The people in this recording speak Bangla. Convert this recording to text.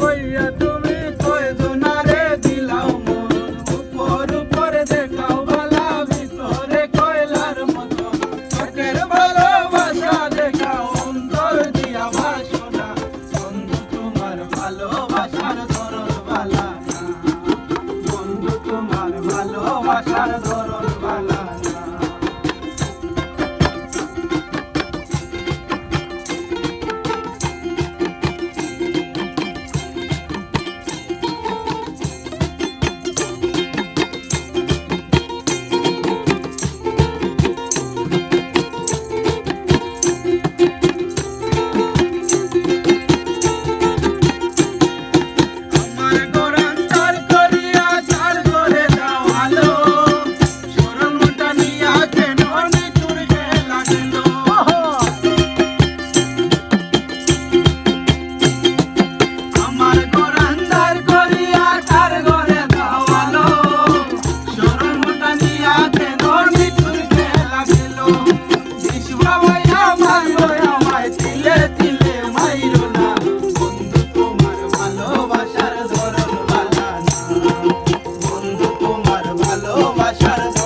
হইয়া ভালোবাসার